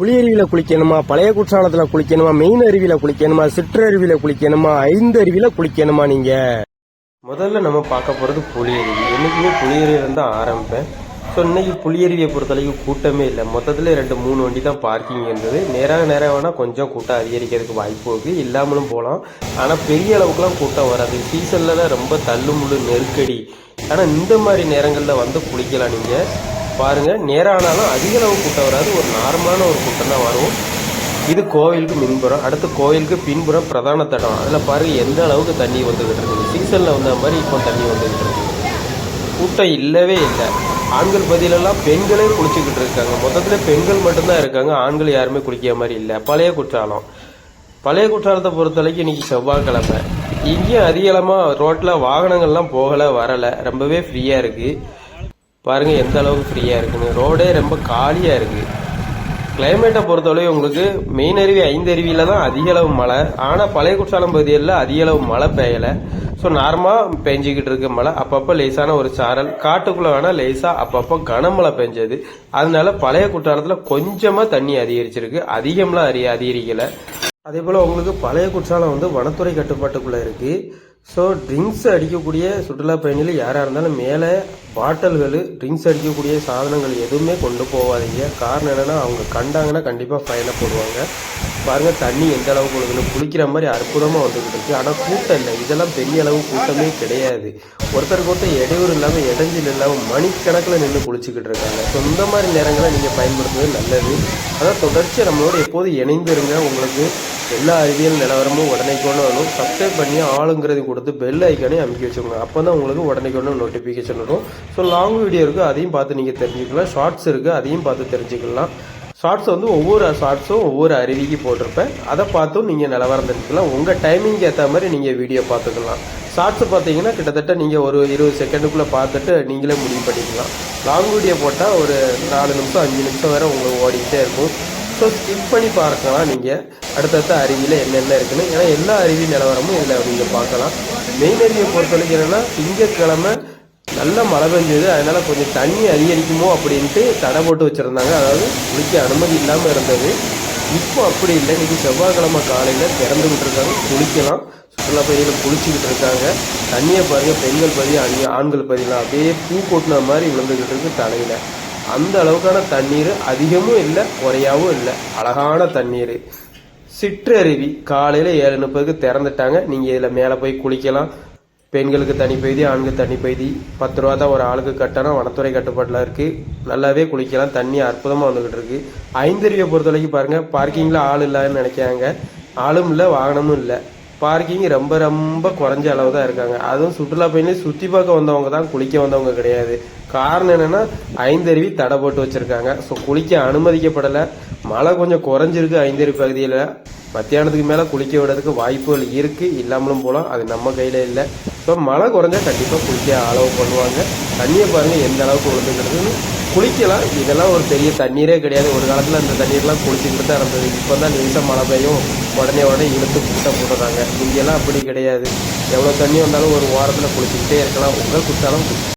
புளியருவியில் குளிக்கணுமா? பழைய குற்றாலத்தில் குளிக்கணுமா? மெயின் அருவியில் குளிக்கணுமா? சிற்றருவியில் குளிக்கணுமா? ஐந்து அருவியில் குளிக்கணுமா நீங்கள் முதல்ல நம்ம பார்க்க போகிறது புளியருவி என்றைக்குமே புளியருவியில் தான் ஆரம்பிப்பேன். ஸோ இன்னைக்கு புளியருவியை பொறுத்தளவுக்கு கூட்டமே இல்லை. மொத்தத்தில் ரெண்டு மூணு வண்டி தான் பார்க்கிங் இருந்தது. நேராக நேராக வேணால் கொஞ்சம் கூட்டம் அதிகரிக்கிறதுக்கு வாய்ப்பு இருக்குது இல்லாமலும் போகலாம். ஆனால் பெரிய அளவுக்குலாம் கூட்டம் வராது. சீசனில் ரொம்ப தள்ளுமுள்ளு நெருக்கடி. ஆனால் இந்த மாதிரி நேரங்களில் வந்து குளிக்கலாம் நீங்கள் பாருங்கள் நேரம் ஆனாலும் அதிக அளவு கூட்டம் வராது. ஒரு நார்மலான ஒரு கூட்டம் தான் வரும் இது கோவிலுக்கு மின்புறம் அடுத்து கோவிலுக்கு பின்புறம் பிரதான தடம். அதில் பாருங்கள் எந்த அளவுக்கு தண்ணி வந்துக்கிட்டு இருக்குது சீசனில் வந்த மாதிரி இப்போ தண்ணி வந்துக்கிட்டு இருக்குது கூட்டம் இல்லவே இல்லை. ஆண்கள் பதிலெல்லாம் பெண்களே குளிச்சுக்கிட்டு இருக்காங்க. மொத்தத்தில் பெண்கள் மட்டும்தான் இருக்காங்க. ஆண்கள் யாருமே குளிக்கிற மாதிரி இல்லை. பழைய குற்றாலம். பழைய குற்றாலத்தை பொறுத்தவரைக்கும் இன்னைக்கு செவ்வாய்க்கிழமை. இங்கேயும் அதிகமாக ரோட்டில் வாகனங்கள்லாம் போகலை வரலை. ரொம்பவே ஃப்ரீயாக இருக்குது பாருங்கள் எந்த அளவுக்கு ஃப்ரீயாக இருக்குன்னு. ரோடே ரொம்ப காலியாக இருக்குது கிளைமேட்டை பொறுத்தவரை உங்களுக்கு மெயின் அருவி ஐந்து அருவியில் தான் அதிகளவு மழை. ஆனால் பழைய குற்றாலம் பகுதியில் அதிகளவு மழை பெய்யலை. ஸோ நார்மலாக பெஞ்சிக்கிட்டு இருக்க மழை. அப்பப்போ லேசான ஒரு சாரல். காட்டுக்குள்ளே வேணால் லேசாக அப்பப்போ கனமழை பெஞ்சது. அதனால பழைய குற்றாலத்தில் கொஞ்சமாக தண்ணி அதிகரிச்சிருக்கு. அதிகம்லாம் அறி அதிகரிக்கலை. அதே போல் உங்களுக்கு பழைய குற்றாலம் வந்து வனத்துறை கட்டுப்பாட்டுக்குள்ளே இருக்குது ஸோ ட்ரிங்க்ஸ் அடிக்கக்கூடிய சுற்றுலா பயணிகள் யாராக இருந்தாலும் மேலே பாட்டில்கள் ட்ரிங்க்ஸ் அடிக்கக்கூடிய சாதனங்கள் எதுவுமே கொண்டு போகாதீங்க. காரணம் என்னென்னா அவங்க கண்டாங்கன்னா கண்டிப்பாக ஃபைனை போடுவாங்க. பாருங்கள் தண்ணி எந்த அளவுக்கு ஒழுகுன்னு குளிக்கிற மாதிரி அற்புதமாக வந்துக்கிட்டு இருக்குது ஆனால் கூட்டம் இல்லை. இதெல்லாம் பெரிய அளவு கூட்டமே கிடையாது. ஒருத்தருக்கு ஒருத்தர் இடையூறு இல்லாமல் இடைஞ்சல் இல்லாமல் மணிக்கணக்கில் நின்று குளிச்சுக்கிட்டு இருக்காங்க. ஸோ இந்த மாதிரி நேரங்களை நீங்கள் பயன்படுத்துவது நல்லது. அதான் தொடர்ச்சியாக நம்மளோட எப்போது இணைந்திருங்க. உங்களுக்கு எல்லா அறிவியல் நிலவரமும் உடனே கொண்டு வரும் சப்ஸ்கிரைப் பண்ணி ஆளுங்கிறது கொடுத்து பெல் ஐக்கானே அமைக்க வச்சுக்கோங்க அப்போ தான் உங்களுக்கு உடனே கொண்டு நோட்டிஃபிகேஷன் வரும். ஸோ லாங் வீடியோ இருக்குது அதையும் பார்த்து நீங்கள் தெரிஞ்சுக்கலாம். ஷார்ட்ஸ் இருக்குது அதையும் பார்த்து தெரிஞ்சுக்கலாம். ஷார்ட்ஸ் வந்து ஒவ்வொரு ஷார்ட்ஸும் ஒவ்வொரு அருவிக்கு போட்டிருப்பேன். அதை பார்த்தும் நீங்கள் நிலவரம் தெரிஞ்சுக்கலாம். உங்கள் டைமிங்க்கு ஏற்ற மாதிரி நீங்கள் வீடியோ பார்த்துக்கலாம். ஷார்ட்ஸ் பார்த்தீங்கன்னா கிட்டத்தட்ட நீங்கள் ஒரு இருபது செகண்டுக்குள்ளே பார்த்துட்டு நீங்களே முடிவு பண்ணிக்கலாம். லாங் வீடியோ போட்டால் ஒரு நாலு நிமிஷம் அஞ்சு நிமிஷம் வரை உங்களுக்கு ஓடிக்கிட்டே இருக்கும். ஸோ ஸ்கிப் பண்ணி பார்க்கலாம். நீங்கள் அடுத்தடுத்த அருவியில் என்னென்ன இருக்குன்னு. ஏன்னா எல்லா அருவி நிலவரமும் இதில் நீங்கள் பார்க்கலாம். மெயின் அருவியை பொறுத்தவரைக்கும் என்னென்னா திங்கக்கிழமை நல்ல மழை பெஞ்சது. அதனால் கொஞ்சம் தண்ணி அதிகரிக்குமோ அப்படின்ட்டு தடை போட்டு வச்சுருந்தாங்க. அதாவது குளிக்க அனுமதி இல்லாமல் இருந்தது. இப்போ அப்படி இல்லை. இன்றைக்கி செவ்வாய்க்கிழமை காலையில் திறந்து விட்டுருக்காங்க. குளிக்கலாம். சுற்றுலா பகுதியில் குளிச்சுக்கிட்டு இருக்காங்க. தண்ணியை பாருங்க. பெண்கள் பதி அணி ஆண்கள் பதிலாம் அப்படியே பூ கொட்டின மாதிரி விழுந்துக்கிட்டு இருக்கு தலையில். அந்த அளவுக்கான தண்ணீர் அதிகமும் இல்லை குறையாவும் இல்லை. அழகான தண்ணீர். சிற்றருவி காலையில் ஏழு முப்பதுக்கு திறந்துட்டாங்க. நீங்கள் இதில் மேலே போய் குளிக்கலாம். பெண்களுக்கு தனி பெய்தி ஆண்கள் தனி பெய்தி பத்து ரூபா தான் ஒரு ஆளுக்கு கட்டணம். வனத்துறை கட்டுப்பாட்டில் இருக்குது நல்லாவே குளிக்கலாம். தண்ணி அற்புதமாக வந்துக்கிட்டு இருக்கு. ஐந்தருவியை பொறுத்த வரைக்கும் பாருங்கள் பார்க்கிங்கில் ஆள் இல்லைன்னு நினைக்கிறாங்க. ஆளும் இல்லை வாகனமும் இல்லை. பார்க்கிங் ரொம்ப ரொம்ப குறைஞ்ச அளவு தான் இருக்காங்க. அதுவும் சுற்றுலா பயணி சுற்றி பார்க்க வந்தவங்க தான் குளிக்க வந்தவங்க கிடையாது. காரணம் என்னென்னா ஐந்தருவி தடை போட்டு வச்சுருக்காங்க. ஸோ குளிக்க அனுமதிக்கப்படலை. மழை கொஞ்சம் குறைஞ்சிருக்கு ஐந்தருவி பகுதியில். மத்தியானத்துக்கு மேலே குளிக்க விடுறதுக்கு வாய்ப்புகள் இருக்குது இல்லாமலும் போகலாம் அது நம்ம கையில் இல்லை. ஸோ மழை குறைஞ்சா கண்டிப்பாக குளிக்க அளவு பண்ணுவாங்க. தண்ணியை பாருங்கள் எந்த அளவுக்கு விழுந்துக்கிறதுன்னு குளிக்கலாம். இதெல்லாம் ஒரு பெரிய தண்ணீரே கிடையாது. ஒரு காலத்தில் அந்த தண்ணீர்லாம் குளிச்சுக்கிட்டு தான் இருந்தது. இப்போ தான் நிமிஷம் மழை பெய்யும். உடனே உடனே இழுத்து குட்டை போட்டுறாங்க. இங்கெல்லாம் அப்படி கிடையாது. எவ்வளோ தண்ணி வந்தாலும் ஒரு வாரத்தில் குளிச்சுக்கிட்டே இருக்கலாம். உங்கள் குற்றாலம்